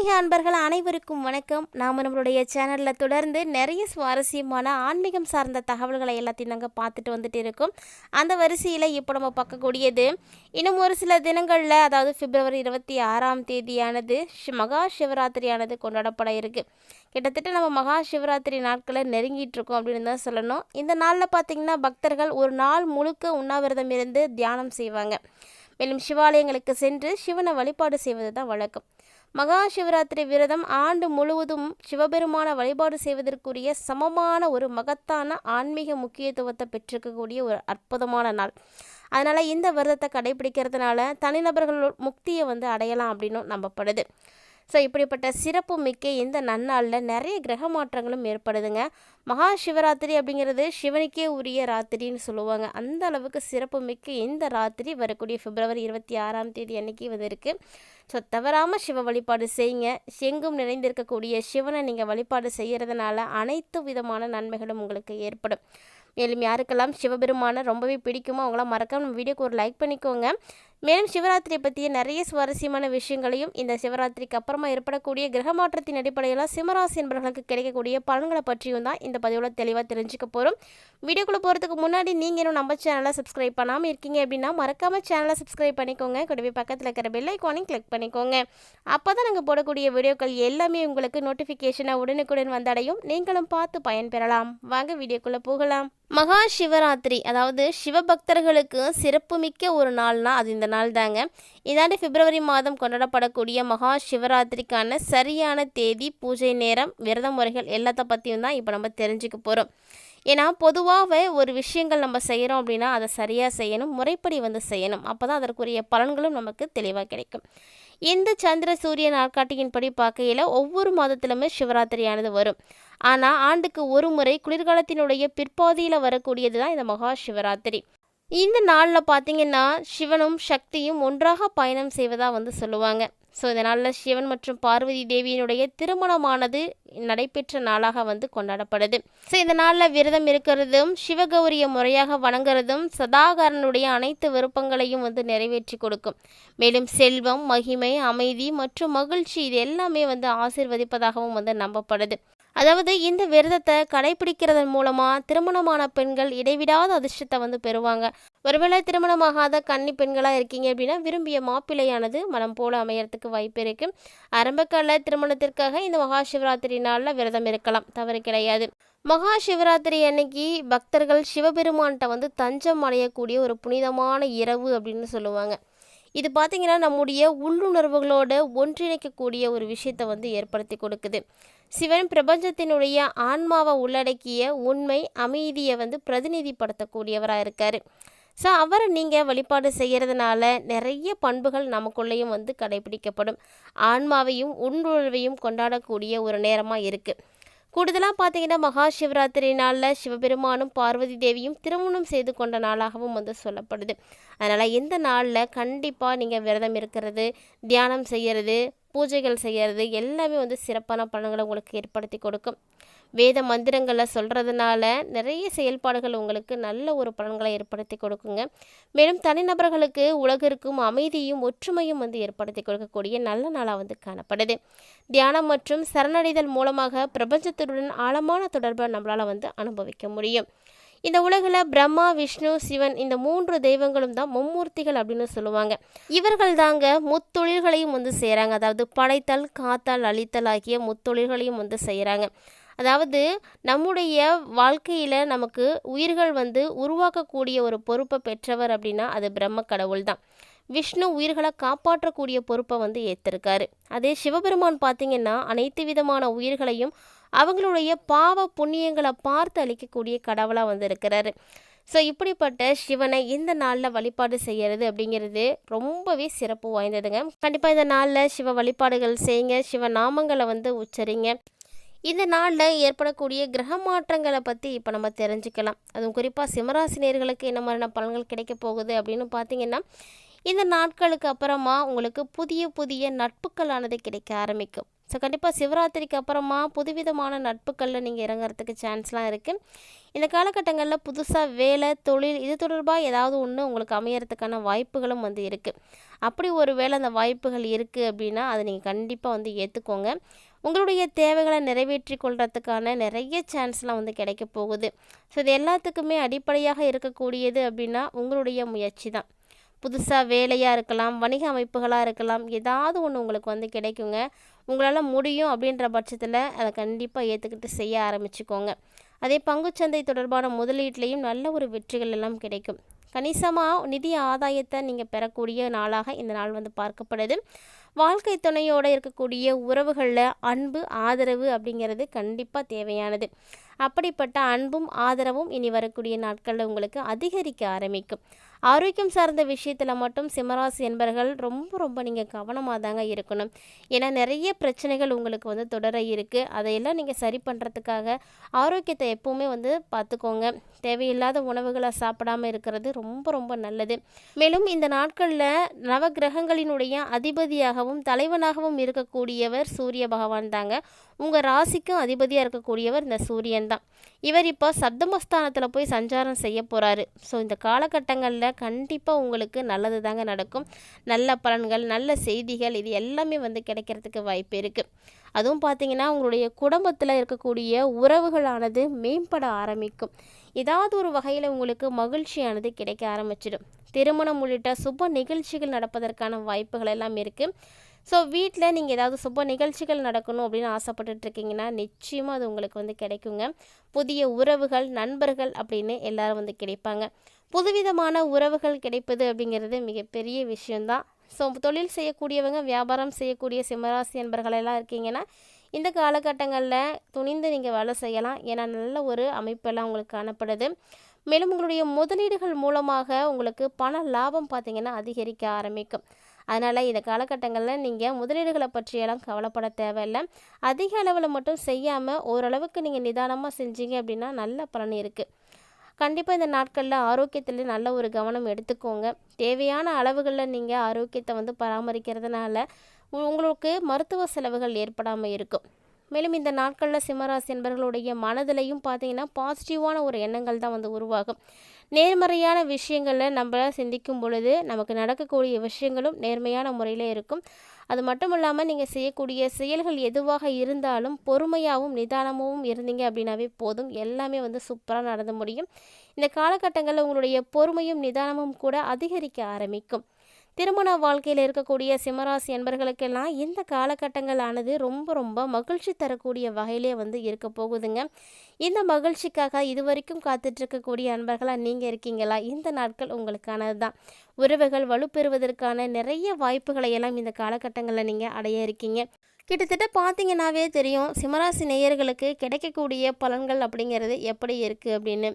ஆன்மீக அன்பர்கள் அனைவருக்கும் வணக்கம். நாம் நம்மளுடைய சேனலில் தொடர்ந்து நிறைய சுவாரஸ்யமான ஆன்மீகம் சார்ந்த தகவல்களை எல்லாத்தையும் நாங்கள் பார்த்துட்டு வந்துட்டு இருக்கோம். அந்த வரிசையில் இப்போ நம்ம பார்க்கக்கூடியது இன்னும் ஒரு சில தினங்களில் அதாவது பிப்ரவரி இருபத்தி ஆறாம் தேதியானது ஷி- மகா சிவராத்திரியானது கொண்டாடப்பட இருக்கு. கிட்டத்தட்ட நம்ம மகா சிவராத்திரி நாட்களை நெருங்கிட்டு இருக்கோம் அப்படின்னு தான் சொல்லணும். இந்த நாளில் பார்த்தீங்கன்னா பக்தர்கள் ஒரு நாள் முழுக்க உண்ணாவிரதம் இருந்து தியானம் செய்வாங்க. மேலும் சிவாலயங்களுக்கு சென்று சிவனை வழிபாடு செய்வது தான் வழக்கம். மகா சிவராத்திரி விரதம் ஆண்டு முழுவதும் சிவபெருமான வழிபாடு செய்வதற்குரிய சமமான ஒரு மகத்தான ஆன்மீக முக்கியத்துவத்தை பெற்றிருக்கக்கூடிய ஒரு அற்புதமான நாள். அதனால் இந்த விரதத்தை கடைபிடிக்கிறதுனால தனிநபர்கள் முக்தியை வந்து அடையலாம் அப்படின்னும் நம்பப்படுது. ஸோ இப்படிப்பட்ட சிறப்பு மிக்க இந்த நன்னாளில் நிறைய கிரக மாற்றங்களும் ஏற்படுதுங்க. மகா சிவராத்திரி அப்படிங்கிறது சிவனுக்கே உரிய ராத்திரின்னு சொல்லுவாங்க. அந்த அளவுக்கு சிறப்பு மிக்க இந்த ராத்திரி வரக்கூடிய பிப்ரவரி இருபத்தி ஆறாம் தேதி அன்னைக்கு வந்து இருக்குது ஸோ தவறாமல் சிவ வழிபாடு செய்யுங்க. எங்கும் நிறைந்திருக்கக்கூடிய சிவனை நீங்கள் வழிபாடு செய்கிறதுனால அனைத்து விதமான நன்மைகளும் உங்களுக்கு ஏற்படும். மேலும் யாருக்கெல்லாம் சிவபெருமானை ரொம்பவே பிடிக்குமோ அவங்களாம் மறக்காம வீடியோக்கு ஒரு லைக் பண்ணிக்கோங்க. மேலும் சிவராத்திரி பற்றிய நிறைய சுவாரஸ்யமான விஷயங்களையும் இந்த சிவராத்திரிக்கு அப்புறமா ஏற்படக்கூடிய கிரக மாற்றத்தின் அடிப்படையில் சிம்மராசி என்பவர்களுக்கு கிடைக்கக்கூடிய பலன்களை பற்றியும் தான் இந்த பதிவில் தெளிவாக தெரிஞ்சுக்க போகிறோம் வீடியோக்குள்ளே போகிறதுக்கு முன்னாடி நீங்கள் இன்னும் நம்ம சேனலை சப்ஸ்கிரைப் பண்ணாமல் இருக்கீங்க அப்படின்னா மறக்காமல் சேனலை சப்ஸ்கிரைப் பண்ணிக்கோங்க. கூடவே பக்கத்தில் இருக்கிற பெல் ஐக்கானையும் கிளிக் பண்ணிக்கோங்க. அப்போ தான் நாங்கள் போடக்கூடிய வீடியோக்கள் எல்லாமே உங்களுக்கு நோட்டிஃபிகேஷனாக உடனுக்குடன் வந்தடையும். நீங்களும் பார்த்து பயன்பெறலாம். வாங்க வீடியோக்குள்ளே போகலாம். மகா சிவராத்திரி அதாவது சிவபக்தர்களுக்கு சிறப்புமிக்க ஒரு நாள்னா அது இந்த நாள் தாங்க இதாண்டு பிப்ரவரி மாதம் கொண்டாடப்படக்கூடிய மகா சிவராத்திரிக்கான சரியான தேதி பூஜை நேரம் விரத முறைகள் எல்லாத்த பற்றியும் தான் இப்போ நம்ம தெரிஞ்சுக்க போகிறோம் ஏன்னா பொதுவாகவே ஒரு விஷயங்கள் நம்ம செய்கிறோம் அப்படின்னா அதை சரியாக செய்யணும் முறைப்படி வந்து செய்யணும். அப்போ தான் அதற்குரிய பலன்களும் நமக்கு தெளிவாக கிடைக்கும். இந்த சந்திர சூரிய நாட்காட்டியின்படி பார்க்கையில் ஒவ்வொரு மாதத்திலுமே சிவராத்திரியானது வரும். ஆனால் ஆண்டுக்கு ஒரு முறை குளிர்காலத்தினுடைய பிற்பாதியில் வரக்கூடியது தான் இந்த மகா சிவராத்திரி. இந்த நாளில் பார்த்தீங்கன்னா சிவனும் சக்தியும் ஒன்றாக பயணம் செய்வதாக வந்து சொல்லுவாங்க. ஸோ இந்த நாளில் சிவன் மற்றும் பார்வதி தேவியினுடைய திருமணமானது நடைபெற்ற நாளாக வந்து கொண்டாடப்படுது. ஸோ இந்த நாளில் விரதம் இருக்கிறதும் சிவகௌரியை முறையாக வணங்குறதும் சதாகரனுடைய அனைத்து விருப்பங்களையும் வந்து நிறைவேற்றி கொடுக்கும். மேலும் செல்வம் மகிமை அமைதி மற்றும் மகிழ்ச்சி இது எல்லாமே வந்து ஆசிர்வதிப்பதாகவும் வந்து நம்பப்படுது. அதாவது இந்த விரதத்தை கடைபிடிக்கிறதன் மூலமாக திருமணமான பெண்கள் இடைவிடாத அதிர்ஷ்டத்தை வந்து பெறுவாங்க. ஒருவேளை திருமணமாகாத கன்னி பெண்களாக இருக்கீங்க அப்படின்னா விரும்பிய மாப்பிள்ளையானது மனம் போல அமையறதுக்கு வாய்ப்பு இருக்கு. ஆரம்பக்கால திருமணத்திற்காக இந்த மகா சிவராத்திரி நாளில் விரதம் இருக்கலாம். தவறு கிடையாது. மகா சிவராத்திரி அன்னைக்கு பக்தர்கள் சிவபெருமான்கிட்ட வந்து தஞ்சம் அடையக்கூடிய ஒரு புனிதமான இரவு அப்படின்னு சொல்லுவாங்க. இது பார்த்திங்கன்னா நம்முடைய உள்ளுணர்வுகளோட ஒன்றிணைக்கக்கூடிய ஒரு விஷயத்தை வந்து ஏற்படுத்தி கொடுக்குது. சிவன் பிரபஞ்சத்தினுடைய ஆன்மாவை உள்ளடக்கிய உண்மை அமைதியை வந்து பிரதிநிதிப்படுத்தக்கூடியவராக இருக்கார். ஸோ அவரை நீங்கள் வழிபாடு செய்கிறதுனால நிறைய பண்புகள் நமக்குள்ளேயும் வந்து கடைபிடிக்கப்படும். ஆன்மாவையும் உள்ளுணர்வையும் கொண்டாடக்கூடிய ஒரு நேரமாக இருக்குது கூடுதலாக பார்த்தீங்கன்னா மகா சிவராத்திரி நாளில் சிவபெருமானும் பார்வதி தேவியும் திருமணம் செய்து கொண்ட நாளாகவும் வந்து சொல்லப்படுது. அதனால் இந்த நாளில் கண்டிப்பாக நீங்கள் விரதம் இருக்கிறது தியானம் செய்கிறது பூஜைகள் செய்கிறது எல்லாமே வந்து சிறப்பான பலன்களை உங்களுக்கு ஏற்படுத்தி கொடுக்கும். வேத மந்திரங்களை சொல்கிறதுனால நிறைய செயல்பாடுகள் உங்களுக்கு நல்ல ஒரு பலன்களை ஏற்படுத்தி கொடுக்குங்க. மேலும் தனிநபர்களுக்கு உலகிற்கும் அமைதியும் ஒற்றுமையும் வந்து ஏற்படுத்தி கொடுக்கக்கூடிய நல்ல நாளாக வந்து காணப்படுது. தியானம் மற்றும் சரணடைதல் மூலமாக பிரபஞ்சத்துடன் ஆழமான தொடர்பை நம்மளால் வந்து அனுபவிக்க முடியும். இந்த உலகில் பிரம்மா விஷ்ணு சிவன் இந்த மூன்று தெய்வங்களும் தான் மும்மூர்த்திகள் அப்படின்னு சொல்லுவாங்க. இவர்கள் தாங்க முத்தொழில்களையும் வந்து செய்கிறாங்க அதாவது படைத்தல் காத்தல் அழித்தல் ஆகிய முத்தொழில்களையும் வந்து செய்கிறாங்க அதாவது நம்முடைய வாழ்க்கையில் நமக்கு உயிர்கள் வந்து உருவாக்கக்கூடிய ஒரு பொறுப்பை பெற்றவர் அப்படின்னா அது பிரம்ம கடவுள் தான். விஷ்ணு உயிர்களை காப்பாற்றக்கூடிய பொறுப்பை வந்து ஏற்றிருக்காரு அதே சிவபெருமான் பார்த்தீங்கன்னா அனைத்து விதமான உயிர்களையும் அவங்களுடைய பாவ புண்ணியங்களை பார்த்து அளிக்கக்கூடிய கடவுளாக வந்து இருக்கிறாரு ஸோ இப்படிப்பட்ட சிவனை இந்த நாளில் வழிபாடு செய்கிறது அப்படிங்கிறது ரொம்பவே சிறப்பு வாய்ந்ததுங்க. கண்டிப்பாக இந்த நாளில் சிவ வழிபாடுகள் செய்யுங்க சிவ நாமங்களை வந்து உச்சரிங்க. இந்த நாளில் ஏற்படக்கூடிய கிரக மாற்றங்களை பற்றி இப்போ நம்ம தெரிஞ்சுக்கலாம். அதுவும் குறிப்பாக சிம்மராசினியர்களுக்கு என்ன மாதிரியான பலன்கள் கிடைக்க போகுது அப்படின்னு பார்த்தீங்கன்னா இந்த நாட்களுக்கு அப்புறமா உங்களுக்கு புதிய புதிய நட்புகளானது கிடைக்க ஆரம்பிக்கும். ஸோ கண்டிப்பாக சிவராத்திரிக்கு அப்புறமா புதுவிதமான நட்புகளில் நீங்கள் இறங்குறதுக்கு சான்ஸ்லாம் இருக்குது இந்த காலகட்டங்களில் புதுசாக வேலை தொழில் இது தொடர்பாக ஏதாவது ஒன்று உங்களுக்கு அமையறதுக்கான வாய்ப்புகளும் வந்து இருக்குது அப்படி ஒரு வேளை அந்த வாய்ப்புகள் இருக்குது அப்படின்னா அதை நீங்கள் கண்டிப்பாக வந்து ஏற்றுக்கோங்க உங்களுடைய தேவைகளை நிறைவேற்றி கொள்றதுக்கான நிறைய சான்ஸ்லாம் வந்து கிடைக்க போகுது. ஸோ இது எல்லாத்துக்குமே அடிப்படையாக இருக்கக்கூடியது அப்படின்னா உங்களுடைய முயற்சி தான் புதுசாக வேலையாக இருக்கலாம் வணிக அமைப்புகளாக இருக்கலாம் ஏதாவது ஒன்று உங்களுக்கு வந்து கிடைக்குங்க. உங்களால் முடியும் அப்படின்ற பட்சத்தில் அதை கண்டிப்பாக ஏற்றுக்கிட்டு செய்ய ஆரம்பிச்சுக்கோங்க. அதே பங்குச்சந்தை தொடர்பான முதலீட்லேயும் நல்ல ஒரு வெற்றிகள் எல்லாம் கிடைக்கும். கணிசமாக நிதி ஆதாயத்தை நீங்கள் பெறக்கூடிய நாளாக இந்த நாள் வந்து பார்க்கப்படுது. வாழ்க்கை துணையோடு இருக்கக்கூடிய உறவுகளில் அன்பு ஆதரவு அப்படிங்கிறது கண்டிப்பாக தேவையானது. அப்படிப்பட்ட அன்பும் ஆதரவும் இனி வரக்கூடிய நாட்களில் உங்களுக்கு அதிகரிக்க ஆரம்பிக்கும். ஆரோக்கியம் சார்ந்த விஷயத்தில் மட்டும் சிம்மராசி என்பர்கள் ரொம்ப ரொம்ப நீங்கள் கவனமாக தாங்க இருக்கணும். ஏன்னா நிறைய பிரச்சனைகள் உங்களுக்கு வந்து தொடர இருக்குது அதையெல்லாம் நீங்கள் சரி பண்ணுறதுக்காக ஆரோக்கியத்தை எப்போவுமே வந்து பார்த்துக்கோங்க தேவையில்லாத உணவுகளை சாப்பிடாம இருக்கிறது ரொம்ப ரொம்ப நல்லது. மேலும் இந்த நாட்களில் நவகிரகங்களினுடைய அதிபதியாகவும் தலைவனாகவும் இருக்கக்கூடியவர் சூரிய பகவான் தாங்க. உங்கள் ராசிக்கும் அதிபதியாக இருக்கக்கூடியவர் இந்த சூரியன் தான். இவர் இப்போ சப்தமஸ்தானத்தில் போய் சஞ்சாரம் செய்ய போகிறாரு ஸோ இந்த காலகட்டங்களில் கண்டிப்பாக உங்களுக்கு நல்லது தாங்க நடக்கும். நல்ல பலன்கள் நல்ல செய்திகள் இது எல்லாமே வந்து கிடைக்கிறதுக்கு வாய்ப்பு இருக்குது அதுவும் பார்த்தீங்கன்னா உங்களுடைய குடும்பத்தில் இருக்கக்கூடிய உறவுகளானது மேம்பட ஆரம்பிக்கும். ஏதாவது ஒரு வகையில் உங்களுக்கு மகிழ்ச்சியானது கிடைக்க ஆரம்பிச்சிடும். திருமணம் உள்ளிட்ட சுப நிகழ்ச்சிகள் நடப்பதற்கான வாய்ப்புகள் எல்லாம் இருக்குது ஸோ வீட்டில் நீங்கள் ஏதாவது சுப நிகழ்ச்சிகள் நடக்கணும் அப்படின்னு ஆசைப்பட்டுட்டு இருக்கீங்கன்னா நிச்சயமாக அது உங்களுக்கு வந்து கிடைக்குங்க. புதிய உறவுகள் நண்பர்கள் அப்படின்னு எல்லாரும் வந்து கிடைப்பாங்க. புதுவிதமான உறவுகள் கிடைப்பது அப்படிங்கிறது மிகப்பெரிய விஷயந்தான் ஸோ தொழில் செய்யக்கூடியவங்க வியாபாரம் செய்யக்கூடிய சிம்மராசி என்பர்களெல்லாம் இருக்கீங்கன்னா இந்த காலகட்டங்களில் துணிந்து நீங்கள் வேலை செய்யலாம். ஏன்னா நல்ல ஒரு அமைப்பெல்லாம் உங்களுக்கு காணப்படுது. மேலும் உங்களுடைய முதலீடுகள் மூலமாக உங்களுக்கு பண லாபம் பார்த்திங்கன்னா அதிகரிக்க ஆரம்பிக்கும். அதனால் இந்த காலகட்டங்களில் நீங்கள் முதலீடுகளை பற்றியெல்லாம் கவலைப்பட தேவையில்லை. அதிக அளவில் மட்டும் செய்யாமல் ஓரளவுக்கு நீங்கள் நிதானமாக செஞ்சீங்க அப்படின்னா நல்ல பலன் இருக்குது கண்டிப்பாக இந்த நாட்களில் ஆரோக்கியத்தில் நல்ல ஒரு கவனம் எடுத்துக்கோங்க. தேவையான அளவுகளில் நீங்கள் ஆரோக்கியத்தை வந்து பராமரிக்கிறதுனால உங்களுக்கு மருத்துவ செலவுகள் ஏற்படாமல் இருக்கும். மேலும் இந்த நாட்களில் சிம்மராசி என்பர்களுடைய மனதிலையும் பார்த்தீங்கன்னா பாசிட்டிவான ஒரு எண்ணங்கள் தான் வந்து உருவாகும். நேர்மறையான விஷயங்களில் நம்ம சிந்திக்கும் பொழுது நமக்கு நடக்கக்கூடிய விஷயங்களும் நேர்மையான முறையில் இருக்கும். அது மட்டும் இல்லாமல் நீங்கள் செய்யக்கூடிய செயல்கள் எதுவாக இருந்தாலும் பொறுமையாகவும் நிதானமாகவும் இருந்தீங்க அப்படின்னாவே போதும். எல்லாமே வந்து சூப்பராக நடந்து முடியும். இந்த காலகட்டங்களில் உங்களுடைய பொறுமையும் நிதானமும் கூட அதிகரிக்க ஆரம்பிக்கும். திருமண வாழ்க்கையில் இருக்கக்கூடிய சிம்மராசி என்பர்களுக்கெல்லாம் இந்த காலகட்டங்களானது ரொம்ப ரொம்ப மகிழ்ச்சி தரக்கூடிய வகையிலே வந்து இருக்க போகுதுங்க. இந்த மகிழ்ச்சிக்காக இது வரைக்கும் காத்துட்ருக்கக்கூடிய அன்பர்களாக நீங்கள் இருக்கீங்களா? இந்த நாட்கள் உங்களுக்கானது தான் உறவுகள் வலுப்பெறுவதற்கான நிறைய வாய்ப்புகளை எல்லாம் இந்த காலகட்டங்களில் நீங்கள் அடைய இருக்கீங்க. கிட்டத்தட்ட பார்த்தீங்கன்னாவே தெரியும் சிம்மராசி நேயர்களுக்கு கிடைக்கக்கூடிய பலன்கள் அப்படிங்கிறது எப்படி இருக்குது அப்படின்னு.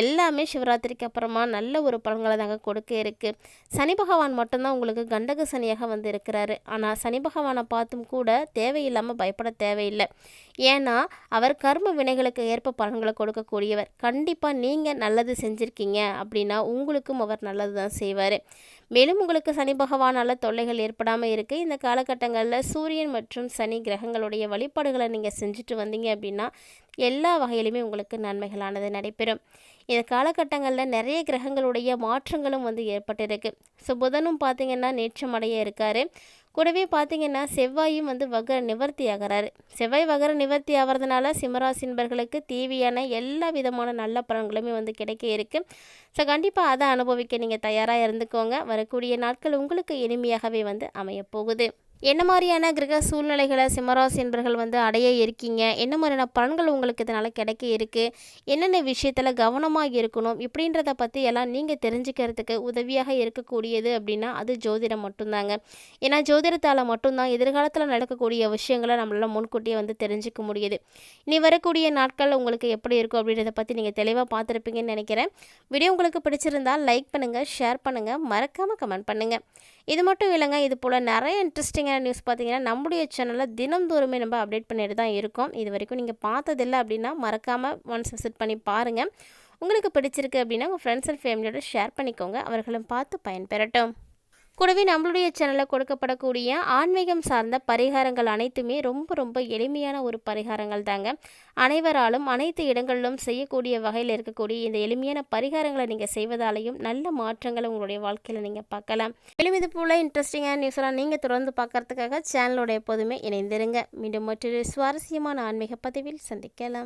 எல்லாமே சிவராத்திரிக்கு அப்புறமா நல்ல ஒரு பலன்களை தாங்க கொடுக்க இருக்குது சனி பகவான் மட்டும்தான் உங்களுக்கு கண்டக சனியாக வந்து இருக்கிறாரு. ஆனால் சனி பகவானை பார்த்தும் கூட தேவையில்லாமல் பயப்பட தேவையில்லை. ஏன்னா அவர் கர்ம வினைகளுக்கு ஏற்ப பலன்களை கொடுக்கக்கூடியவர். கண்டிப்பாக நீங்கள் நல்லது செஞ்சுருக்கீங்க அப்படின்னா உங்களுக்கும் அவர் நல்லது தான் செய்வார். மேலும் உங்களுக்கு சனி பகவானால் தொல்லைகள் ஏற்படாமல் இருக்குது இந்த காலகட்டங்களில் சூரியன் மற்றும் சனி கிரகங்களுடைய வழிபாடுகளை நீங்கள் செஞ்சுட்டு வந்தீங்க அப்படின்னா எல்லா வகையிலுமே உங்களுக்கு நன்மைகளானது நடைபெறும். இந்த காலகட்டங்களில் நிறைய கிரகங்களுடைய மாற்றங்களும் வந்து ஏற்பட்டிருக்கு. ஸோ புதனும் பார்த்திங்கன்னா நேற்றமடைய இருக்கார். கூடவே பார்த்திங்கன்னா செவ்வாயும் வந்து வகர நிவர்த்தி ஆகிறாரு. செவ்வாய் வகர நிவர்த்தி ஆகிறதுனால சிம்மராசின்பர்களுக்கு தேவையான எல்லா விதமான நல்ல பலன்களுமே வந்து கிடைக்க இருக்குது ஸோ கண்டிப்பாக அதை அனுபவிக்க நீங்கள் தயாராக இருந்துக்கோங்க. வரக்கூடிய நாட்கள் உங்களுக்கு இனிமையாகவே வந்து அமையப்போகுது. என்ன மாதிரியான கிரக சூழ்நிலைகளை சிம்மராசி என்பர்கள் வந்து அடைய இருக்கீங்க? என்ன மாதிரியான பலன்கள் உங்களுக்கு இதனால் கிடைக்க இருக்குது என்னென்ன விஷயத்தில் கவனமாக இருக்கணும்? இப்படின்றத பற்றி எல்லாம் நீங்கள் தெரிஞ்சுக்கிறதுக்கு உதவியாக இருக்கக்கூடியது அப்படின்னா அது ஜோதிடம் மட்டும்தாங்க. ஏன்னா ஜோதிடத்தால் மட்டும்தான் எதிர்காலத்தில் நடக்கக்கூடிய விஷயங்களை நம்மளால் முன்கூட்டியே வந்து தெரிஞ்சுக்க முடியுது. இனி வரக்கூடிய நாட்கள் உங்களுக்கு எப்படி இருக்கும் அப்படின்றத பற்றி நீங்கள் தெளிவாக பார்த்துருப்பீங்கன்னு நினைக்கிறேன். வீடியோ உங்களுக்கு பிடிச்சிருந்தால் லைக் பண்ணுங்கள் ஷேர் பண்ணுங்கள் மறக்காமல் கமெண்ட் பண்ணுங்கள் இது மட்டும் இல்லைங்க இது போல் நிறைய இன்ட்ரெஸ்டிங் இன்ட்ரெஸ்டிங்கான நியூஸ் பார்த்தீங்கன்னா நம்முடைய சேனலில் தினந்தோறுமே நம்ம அப்டேட் பண்ணிட்டு தான் இருக்கோம். இது வரைக்கும் நீங்கள் பார்த்ததில்லை அப்படின்னா மறக்காமல் ஒன்ஸ் விசிட் பண்ணி பாருங்கள் உங்களுக்கு பிடிச்சிருக்கு அப்படின்னா உங்கள் ஃப்ரெண்ட்ஸ் அண்ட் ஃபேமிலியோட ஷேர் பண்ணிக்கோங்க. அவர்களும் பார்த்து பயன்பெறட்டும். கூடவே நம்மளுடைய சேனலில் கொடுக்கப்படக்கூடிய ஆன்மீகம் சார்ந்த பரிகாரங்கள் அனைத்துமே ரொம்ப ரொம்ப எளிமையான ஒரு பரிகாரங்கள் தாங்க. அனைவராலும் அனைத்து இடங்களிலும் செய்யக்கூடிய வகையில் இருக்கக்கூடிய இந்த எளிமையான பரிகாரங்களை நீங்கள் செய்வதாலையும் நல்ல மாற்றங்களை உங்களுடைய வாழ்க்கையில் நீங்கள் பார்க்கலாம். மேலும் இது போல் இன்ட்ரெஸ்டிங்கான நியூஸ்லாம் நீங்கள் தொடர்ந்து பார்க்கறதுக்காக சேனலோட எப்போதுமே இணைந்திருங்க. மீண்டும் மற்றொரு சுவாரஸ்யமான ஆன்மீக பதிவில் சந்திக்கலாம்.